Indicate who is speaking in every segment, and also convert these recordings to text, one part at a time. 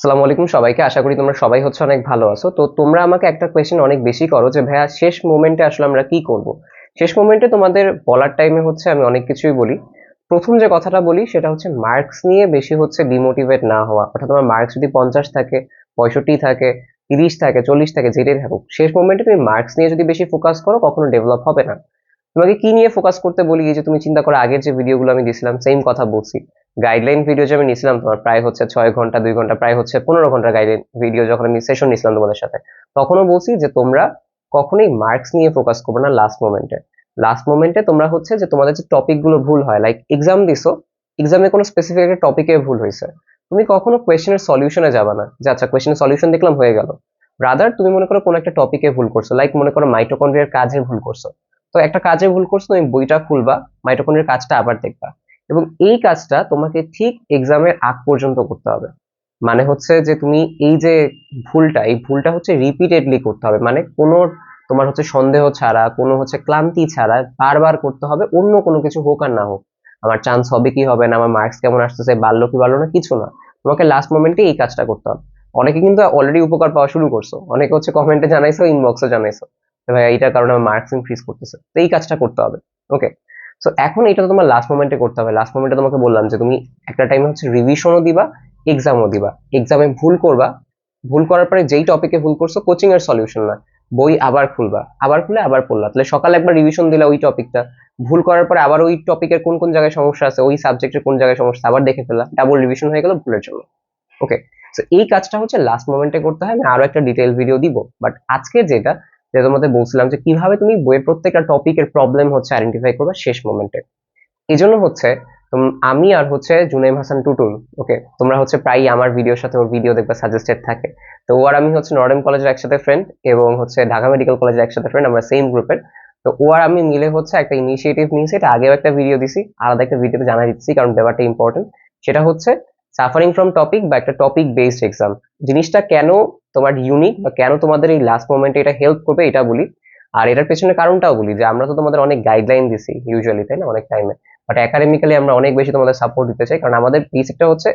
Speaker 1: আসসালামু আলাইকুম সবাইকে। আশা করি তোমরা সবাই হচ্ছে অনেক ভালো আছো। তো তোমরা আমাকে একটা কোয়েশ্চেন অনেক বেশি করো যে, ভাইয়া, শেষ মোমেন্টে আসলে আমরা কি করব? শেষ মোমেন্টে তোমাদের বলার টাইমে হচ্ছে আমি অনেক কিছুই বলি। প্রথম যে কথাটা বলি, সেটা হচ্ছে মার্কস নিয়ে বেশি হচ্ছে ডিমোটিভেট না হওয়া। অর্থাৎ তোমার মার্কস যদি পঞ্চাশ থাকে, পঁয়ষট্টি থাকে, তিরিশ থাকে, চল্লিশ থাকে, যেটাই থাকুক, শেষ মোমেন্টে তুমি মার্কস নিয়ে যদি বেশি ফোকাস করো, কখনো ডেভেলপ হবে না। তোমাকে কি নিয়ে ফোকাস করতে বলি? যে তুমি চিন্তা করো, আগের যে ভিডিওগুলো আমি দিছিলাম সেম কথা বলছি। গাইডলাইন ভিডিও যে আমি নিছিলাম তোমার প্রায় হচ্ছে ছয় ঘণ্টা, দুই ঘণ্টা, প্রায় হচ্ছে পনেরো ঘণ্টা গাইডলাইন ভিডিও যখন আমি সেশন নিছিলাম তোমাদের সাথে, তখনও বলছি যে তোমরা কখনোই মার্কস নিয়ে ফোকাস করবে না লাস্ট মোমেন্টে লাস্ট মোমেন্টে তোমরা হচ্ছে যে তোমাদের যে টপিকগুলো ভুল হয় লাইক এক্সাম দিছো এক্সামে কোনো স্পেসিফিক একটা টপিকে ভুল হয়েছে। তুমি কখনো কোয়েশ্চেনের সলিউশনে যাবে না, যে আচ্ছা কোয়েশ্চেনের সলিউশন দেখলাম হয়ে গেল। রাদার তুমি মনে করো কোনো একটা টপিকে ভুল করছ লাইক মনে করো মাইটোকন্ড্রিয়ার কাজে ভুল করছ। তো একটা কাজে ভুল করছ, তুমি বইটা খুলবা মাইটোকন্ড্রিয়ার কাজটা আবার দেখবা। এবং এই কাজটা তোমাকে ঠিক এক্সামের আগ পর্যন্ত করতে হবে। মানে হচ্ছে যে তুমি এই যে ভুলটা, এই ভুলটা হচ্ছে রিপিটেডলি করতে হবে। মানে কোনো তোমার হচ্ছে সন্দেহ ছাড়া, কোনো হচ্ছে ক্লান্তি ছাড়া বারবার করতে হবে, অন্য কোনো কিছু হোক আর না হোক। আমার চান্স হবে কি হবে না, আমার মার্কস কেমন আসতেছে, বাড়লো কি বাড়লো না, কিছু না। তোমাকে লাস্ট মোমেন্টে এই কাজটা করতে হবে। অনেকে কিন্তু অলরেডি উপকার পাওয়া শুরু করছ। অনেকে হচ্ছে কমেন্টে জানাইছো ইনবক্সে জানাইছো ভাই এইটার কারণে আমার মার্কস ইনক্রিজ করতেছে। তো এই কাজটা করতে হবে। ওকে সো এখন এটা তো তোমার লাস্ট মোমেন্টে করতে হবে। লাস্ট মোমেন্টে তোমাকে বললাম যে তুমি একটা টাইমে হচ্ছে রিভিশনও দিবা এক্সামও দিবা। এক্সামে ভুল করবা। ভুল করার পরে যেই টপিকে ভুল করছ কোচিং এর সলিউশন না। বই আবার খুলবা। আবার খুলে আবার পড়লা। তাহলে সকালে একবার রিভিশন দিলা ওই টপিকটা ভুল করার পরে আবার ওই টপিকের কোন কোন জায়গায় সমস্যা আছে, ওই সাবজেক্টের কোন জায়গায় সমস্যা আবার দেখে ফেলা ডাবল রিভিশন হয়ে গেল, ভুলের জন্য। ওকে সো এই কাজটা হচ্ছে লাস্ট মোমেন্টে করতে হয়। আমি আরও একটা ডিটেল ভিডিও দিব। বাট আজকের যেটা যেটা তোমাদের বলছিলাম যে কীভাবে তুমি বইয়ের প্রত্যেকটা টপিকের প্রবলেম হচ্ছে আইডেন্টিফাই করবে শেষ মোমেন্টে এই জন্য হচ্ছে আমি আর হচ্ছে জুনাইম হাসান টুটুল ওকে তোমরা হচ্ছে প্রায়ই আমার ভিডিওর সাথে ওর ভিডিও দেখবে সাজেস্টেড থাকে। তো ও আর আমি হচ্ছে নর্ডেম কলেজের একসাথে ফ্রেন্ড এবং হচ্ছে ঢাকা মেডিকেল কলেজের একসাথে ফ্রেন্ড আমরা সেম গ্রুপের তো ও আর আমি মিলে হচ্ছে একটা ইনিশিয়েটিভ নিয়েছি, এটা আগেও একটা ভিডিও দিছি, আলাদা একটা ভিডিওতে জানা দিচ্ছি, কারণ ব্যাপারটা ইম্পর্টেন্ট সেটা হচ্ছে সাফারিং ফ্রম টপিক বা একটা টপিক বেসড এক্সাম জিনিসটা কেন তোমার ইউনিক বা কেন তোমাদের এই লাস্ট মোমেন্টে এটা হেল্প করবে এটা বলি। আর এটার পেছনে কারণটাও বলি যে, আমরা তো তোমাদের অনেক গাইডলাইন দিছি ইউজুয়ালি তাই না? অনেক টাইমে বাট একাডেমিক্যালি আমরা অনেক বেশি তোমাদের সাপোর্ট দিতে চাই। কারণ আমাদের বেসিকটা হচ্ছে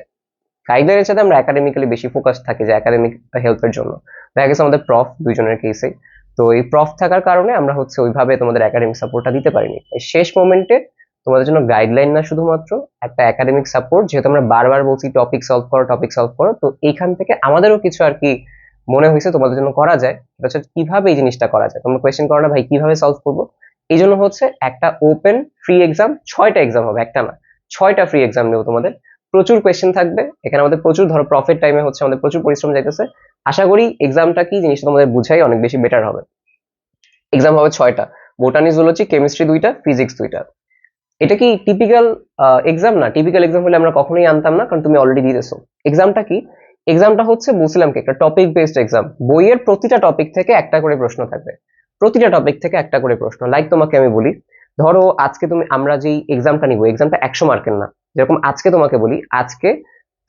Speaker 1: গাইডলাইনের সাথে আমরা একাডেমিক্যালি বেশি ফোকাস থাকি যে একাডেমিক হেল্পের জন্য। দেখা গেছে আমাদের প্রফ দুইজনের কেসে তো এই প্রফ থাকার কারণে আমরা হচ্ছে ওইভাবে তোমাদের একাডেমিক সাপোর্টটা দিতে পারিনি। শেষ মোমেন্টে তোমাদের জন্য গাইডলাইন না শুধুমাত্র, একটা একাডেমিক সাপোর্ট যেহেতু আমরা বারবার বলছি টপিক সলভ করো টপিক সলভ করো, তো এইখান থেকে আমাদেরও কিছু আর কি মনে হয়েছে তোমাদের জন্য করা যায়, সেটা হচ্ছে কীভাবে এই জিনিসটা করা যায়? তোমরা কোয়েশ্চেন করো না ভাই, কীভাবে সলভ করব? এই জন্য হচ্ছে একটা ওপেন ফ্রি এক্সাম ছয়টা এক্সাম হবে, একটা না, ছয়টা ফ্রি এক্সাম নেব তোমাদের। প্রচুর কোয়েশ্চেন থাকবে, এখানে আমাদের প্রচুর, ধরো প্রফিট টাইমে হচ্ছে আমাদের প্রচুর পরিশ্রম যাইতেছে। আশা করি এক্সামটা কি জিনিসটা তোমাদের বুঝাই অনেক বেশি বেটার হবে। এক্সাম হবে ছয়টা বোটানি জুলজি কেমিস্ট্রি দুইটা ফিজিক্স দুইটা। এটা কি টিপিক্যাল এক্সাম না? টিপিক্যাল এক্সাম হলে আমরা কখনোই আনতাম না, কারণ তুমি অলরেডি দিয়ে দিয়েছ এক্সামটা কি? এক্সামটা হচ্ছে বলছিলাম কি একটা টপিক বেসড এক্সাম বইয়ের প্রতিটা টপিক থেকে একটা করে প্রশ্ন থাকবে। প্রতিটা টপিক থেকে একটা করে প্রশ্ন। লাইক তোমাকে আমি বলি, ধরো আজকে তুমি, আমরা যেই এক্সামটা নিব এক্সামটা একশো মার্কের না। যেরকম আজকে তোমাকে বলি, আজকে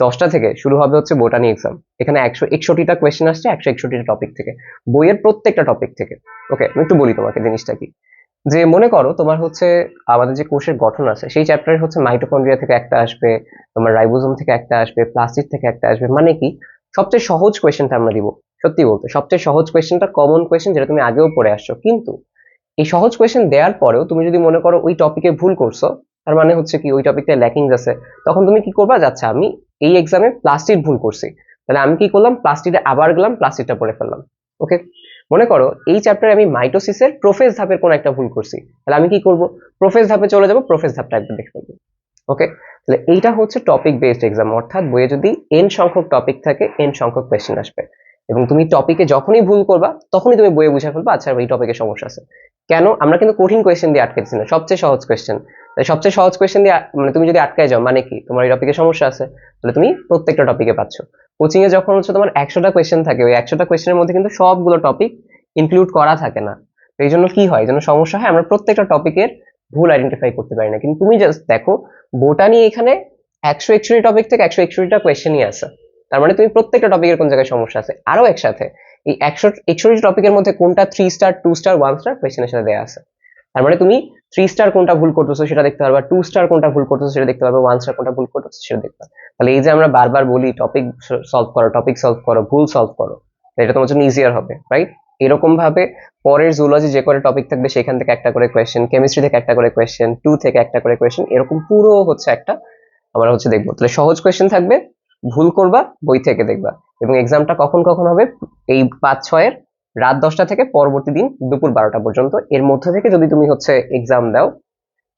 Speaker 1: দশটা থেকে শুরু হবে হচ্ছে বোটানি এক্সাম এখানে একশো একষট্টিটা কোয়েশ্চেন আসছে, একশো একষট্টিটা টপিক থেকে। বইয়ের প্রত্যেকটা টপিক থেকে। ওকে আমি একটু বলি তোমাকে জিনিসটা কি। যে মনে করো তোমার হচ্ছে আমাদের যে কোষের গঠন আছে, সেই চ্যাপ্টারে হচ্ছে মাইটোকন্ড্রিয়া থেকে একটা আসবে, তোমার রাইবোজোম থেকে একটা আসবে প্লাস্টিক থেকে একটা আসবে মানে কি? সবচেয়ে সহজ কোয়েশ্চেনটা আমরা দিব, সত্যি বলতে। সবচেয়ে সহজ কোয়েশ্চেনটা কমন কোয়েশ্চেন যেটা তুমি আগেও পড়ে আসছো। কিন্তু এই সহজ কোয়েশ্চেন দেওয়ার পরেও তুমি যদি মনে করো ওই টপিকে ভুল করছ, তার মানে হচ্ছে কি ওই টপিকটা ল্যাকিংস আছে, তখন তুমি কি করবা? যাচ্ছে আমি এই এক্সামে প্লাস্টিক ভুল করছি। তাহলে আমি কি করলাম? প্লাস্টিকটা আবার গেলাম প্লাস্টিকটা পড়ে ফেললাম। ওকে মনে করো এই চ্যাপ্টারে আমি মাইটোসিসের প্রোফেস ধাপের কোন একটা ভুল করছি, তাহলে আমি কি করব? প্রোফেস ধাপে চলে যাব প্রোফেস ধাপটা একবার দেখে ফেলব। ওকে তাহলে এইটা হচ্ছে টপিক বেসড এক্সাম অর্থাৎ বইয়ে যদি এন সংখ্যক টপিক থাকে এন সংখ্যক কোয়েশ্চেন আসবে। এবং তুমি টপিকে যখনই ভুল করবা, তখনই তুমি বইয়ে বুঝে ফেলবা আচ্ছা এই টপিকে সমস্যা আছে। কেন? আমরা কিন্তু কঠিন কোয়েশ্চেন দিয়ে আটকেছি না, সবচেয়ে সহজ কোয়েশ্চেন সবচেয়ে সহজ কোয়েশ্চেন দিয়ে মানে তুমি যদি আটকায় যাও মানে কি? তোমার এই টপিকে সমস্যা আছে, তাহলে তুমি প্রত্যেকটা টপিকে পাচ্ছ। কোচিং এ যখন হচ্ছে তোমার একশোটা কোয়েশ্চেন থাকে, ওই একশোটা কোয়েশ্চেনের মধ্যে কিন্তু সবগুলো টপিক ইনক্লুড করা থাকে না। তো এই জন্য কি হয়? এই জন্য সমস্যা হয়, আমরা প্রত্যেকটা টপিকের ভুল আইডেন্টিফাই করতে পারি না। কিন্তু তুমি জাস্ট দেখো, বোটানি এখানে একশো একষট্টি টপিক থেকে একশো একষট্টিটা কোয়েশ্চেনই আছে। তার মানে তুমি প্রত্যেকটা টপিকের কোন জায়গায় সমস্যা আছে? আরও একসাথে। এই একশো একষট্টি টপিকের মধ্যে কোনটা three star two star one star কোয়েশ্চেনের সাথে দেওয়া আছে। তার মানে তুমি থ্রি স্টার কোনটা ভুল করতেছো সেটা দেখতে পারবা। টু স্টার কোনটা ভুল করতেছো সেটা দেখতে পারবা। ওয়ান স্টার কোনটা ভুল করতেছো সেটা দেখতে পারবা। তাহলে এই যে আমরা বারবার বলি টপিক সলভ করো টপিক সলভ করো, ভুল সলভ করো, এটা তোমার জন্য ইজিয়ার হবে রাইট এরকম ভাবে পরের জুলজি যে করে টপিক থাকবে, সেখান থেকে একটা করে কোয়েশ্চেন কেমিস্ট্রি থেকে একটা করে কোয়েশ্চেন টু থেকে একটা করে কোয়েশ্চেন এরকম পুরো হচ্ছে একটা আমরা হচ্ছে দেখব। তাহলে সহজ কোয়েশ্চেন থাকবে, ভুল করবা, বই থেকে দেখবা। এবং এক্সামটা কখন কখন হবে? এই পাঁচ, ছয়ের রাত দশটা থেকে পরবর্তী দিন দুপুর বারোটা পর্যন্ত। এর মধ্যে থেকে যদি তুমি হচ্ছে এক্সাম দাও,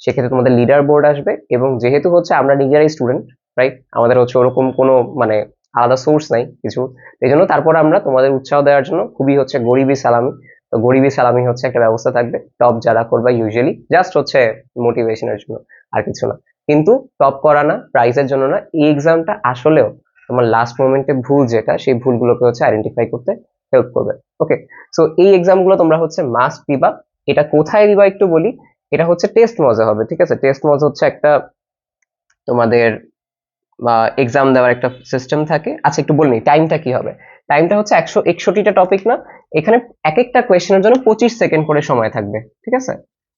Speaker 1: সেক্ষেত্রে তোমাদের লিডার বোর্ড আসবে এবং যেহেতু হচ্ছে আমরা নিজেরাই স্টুডেন্ট রাইট আমাদের হচ্ছে ওরকম কোনো মানে আলাদা সোর্স নাই কিছু। এই জন্য তারপর আমরা তোমাদের উৎসাহ দেওয়ার জন্য খুবই হচ্ছে গরিবি সালামি। তো গরিবি সালামি হচ্ছে একটা ব্যবস্থা থাকবে টপ যারা করবা ইউজুয়ালি জাস্ট হচ্ছে মোটিভেশনের জন্য, আর কিছু না। কিন্তু টপ করা না প্রাইজের জন্য না, এই এক্সামটা আসলেও তোমার লাস্ট মোমেন্টে ভুল যেটা, সেই ভুলগুলোকে হচ্ছে আইডেন্টিফাই করতে হেল্প করবে। ওকে সো এই এক্সামগুলো তোমরা হচ্ছে মাস্ট দিবা। এটা কোথায় দিবা একটু বলি? এটা হচ্ছে টেস্ট মজা হবে, ঠিক আছে? টেস্ট মজা হচ্ছে একটা তোমাদের এক্সাম দেওয়ার একটা সিস্টেম থাকে। আচ্ছা একটু বলিনি টাইমটা কি হবে? টাইমটা হচ্ছে একশো একষট্টিটা টপিক না? এখানে এক একটা কোয়েশ্চেনের জন্য পঁচিশ সেকেন্ড করে সময় থাকবে, ঠিক আছে?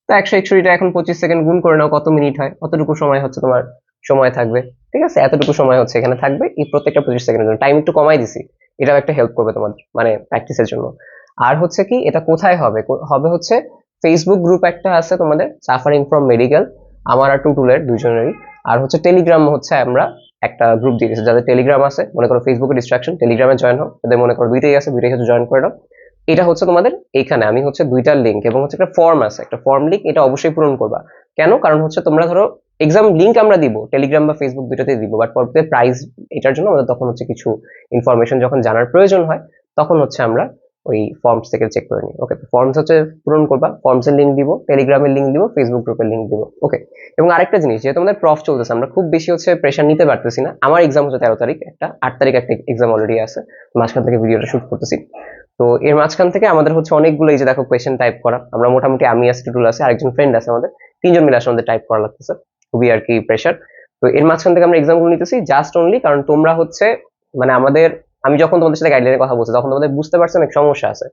Speaker 1: তো একশো একষট্টিটা এখন পঁচিশ সেকেন্ড গুণ করে নাও, কত মিনিট হয়? অতটুকু সময় হচ্ছে তোমার সময় থাকবে, ঠিক আছে? এতটুকু সময় হচ্ছে এখানে থাকবে, এই প্রত্যেকটা পঁচিশ সেকেন্ডের জন্য। টাইম একটু কমাই দিছি। এটাও একটা হেল্প করবে তোমাদের মানে প্র্যাকটিসের জন্য। আর হচ্ছে কি, এটা কোথায় হবে? হবে হচ্ছে ফেসবুক গ্রুপ একটা আছে তোমাদের সাফারিং ফ্রম মেডিকেল আমার আর টুটুলের দুজনেরই। আর হচ্ছে টেলিগ্রাম হচ্ছে আমরা একটা গ্রুপ দিয়ে দিয়েছি, যাদের টেলিগ্রাম আছে, মনে করো ফেসবুকে ডিস্ট্রাকশন টেলিগ্রামে জয়েন হও। যাদের মনে করো দুইটাই আছে, দুইটাই হচ্ছে জয়েন করে নাও। এটা হচ্ছে তোমাদের এইখানে আমি হচ্ছে দুইটা লিঙ্ক এবং হচ্ছে একটা ফর্ম আছে। একটা ফর্ম লিঙ্ক এটা অবশ্যই পূরণ করবা। কেন? কারণ হচ্ছে তোমরা ধরো এক্সাম লিঙ্ক আমরা দিব টেলিগ্রাম বা ফেসবুক দুইটাতেই দিব বাট পরবর্তীতে প্রাইস এটার জন্য আমাদের তখন হচ্ছে কিছু ইনফরমেশন যখন জানার প্রয়োজন হয়, তখন হচ্ছে আমরা ওই ফর্মস থেকে চেক করে নিই। ওকে ফর্মস হচ্ছে পূরণ করবা ফর্মসের লিঙ্ক দিব টেলিগ্রামের লিঙ্ক দিব ফেসবুক গ্রুপের লিঙ্ক দিব। ওকে এবং আরেকটা জিনিস, যেহেতু আমাদের প্রফ চলতেছে, আমরা খুব বেশি হচ্ছে প্রেশার নিতে পারতেছি না। আমার এক্সাম হচ্ছে তেরো তারিখ, একটা আট তারিখ একটা এক্সাম অলরেডি আছে, মাঝখান থেকে ভিডিওটা শুট করতেছি। তো এর মাঝখান থেকে আমাদের হচ্ছে অনেকগুলো এই যে দেখো কোয়েশ্চেন টাইপ করা, আমরা মোটামুটি আমি আছি, টুটুল আছে, আরেকজন ফ্রেন্ড আছে আমাদের, তিনজন মিলে আসলে আমাদের টাইপ করা লাগতেছে। খুবই আর কি প্রেশার তো এর মাঝখান থেকে আমরা এক্সামগুলো নিতেছি জাস্ট অনলি কারণ তোমরা হচ্ছে মানে আমাদের, আমি যখন তোমাদের সাথে গাইডলাইনের কথা বলছি, তখন তোমাদের বুঝতে পারছ অনেক সমস্যা আছে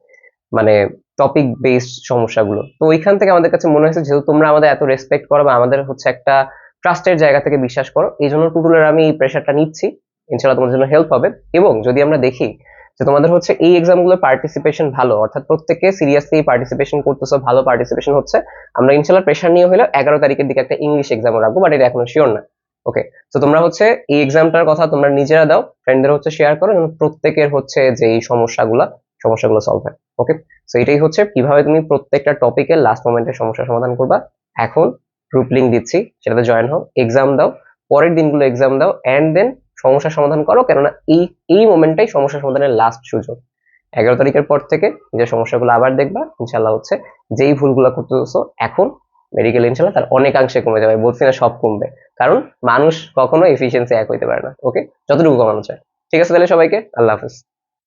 Speaker 1: মানে টপিক বেসড সমস্যাগুলো। তো ওইখান থেকে আমাদের কাছে মনে হয়েছে যেহেতু তোমরা আমাদের এত রেসপেক্ট করো বা আমাদের হচ্ছে একটা ট্রাস্টের জায়গা থেকে বিশ্বাস করো এই জন্য টুটুলের আমি এই প্রেশারটা নিচ্ছি। ইনশাল্লাহ তোমাদের জন্য হেল্প হবে। এবং যদি আমরা দেখি যে তোমাদের হচ্ছে এই এক্সামগুলোর পার্টিসিপেশন ভালো, অর্থাৎ প্রত্যেকে সিরিয়াসলি পার্টিসিপেশন করতেছো, ভালো পার্টিসিপেশন হচ্ছে, আমরা ইনশাল্লাহ প্রেশার নিয়ে হলেও এগারো তারিখের দিকে একটা ইংলিশ এক্সামও রাখব বাট এটা এখনও শিওর না। ওকে তো তোমরা হচ্ছে এই এক্সামটার কথা তোমরা নিজেরা দাও ফ্রেন্ডদের হচ্ছে শেয়ার করো, যেন প্রত্যেকের হচ্ছে যে এই সমস্যাগুলো সমস্যাগুলো সলভ হয়। ওকে তো এটাই হচ্ছে কীভাবে তুমি প্রত্যেকটা টপিকের লাস্ট মোমেন্টে সমস্যা সমাধান করবা। এখন গ্রুপ লিঙ্ক দিচ্ছি, সেটাতে জয়েন হও এক্সাম দাও, পরের দিনগুলো এক্সাম দাও অ্যান্ড দেন সমস্যা সমাধান করো, কেননা এই এই মোমেন্টটাই সমস্যা সমাধানের লাস্ট সুযোগ। এগারো তারিখের পর থেকে যে সমস্যাগুলো আবার দেখবা ইনশাল্লাহ হচ্ছে যেই ভুলগুলো করতেছো, এখন মেডিকেল ইনশাল্লাহ তার অনেকাংশে কমে যাবে বলছি না সব কমবে। কারণ মানুষ কখনো এফিসিয়েন্সি এক হইতে পারে না ওকে যতটুকু কমানো যায়। ঠিক আছে তাহলে সবাইকে, আল্লাহ হাফিজ।